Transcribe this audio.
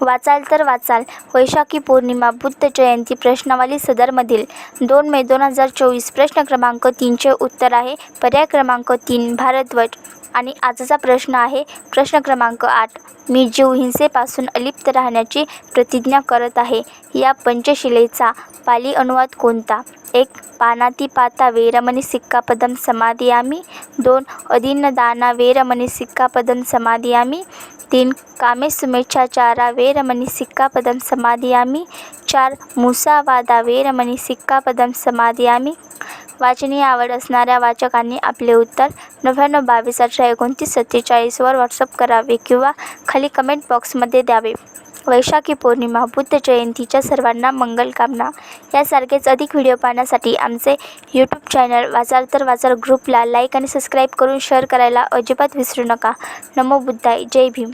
वाचाल तर वाचाल. वैशाखी पौर्णिमा बुद्ध जयंती प्रश्नावली सदरमधील दोन मे दोन हजार चोवीस प्रश्न क्रमांक तीनचे उत्तर आहे. पर्याय क्रमांक तीन भारतध्वज आणि आजचा प्रश्न आहे प्रश्न क्रमांक आठ. मी जीव हिंसेपासून अलिप्त राहण्याची प्रतिज्ञा करत आहे. या पंचशिलेचा पाली अनुवाद कोणता? एक पानाती पाता वेरमणी सिक्कापदम समाधियामी. दोन अधीनदाना वेरमणी सिक्कापदम समाधियामी. तीन कामे सुमेच्छाचारा वेरमणी सिक्कापदम समाधियामी. चार मुसावादा वेरमणी सिक्कापदम समाधियामी. वाचनीय आवड असणाऱ्या वाचकांनी आपले उत्तर नव्याण्णव बावीस अठरा एकोणतीस सत्तेचाळीसवर व्हॉट्सअप करावे किंवा खाली कमेंट बॉक्समध्ये द्यावे. वैशाखी पौर्णिमा बुद्ध जयंतीच्या सर्वांना मंगलकामना यासारखेच अधिक व्हिडिओ पाहण्यासाठी आमचे यूट्यूब चॅनल वाचाल तर वाचाल ग्रुपला लाईक आणि सबस्क्राईब करून शेअर करायला अजिबात विसरू नका. नमो बुद्धाय जय भीम.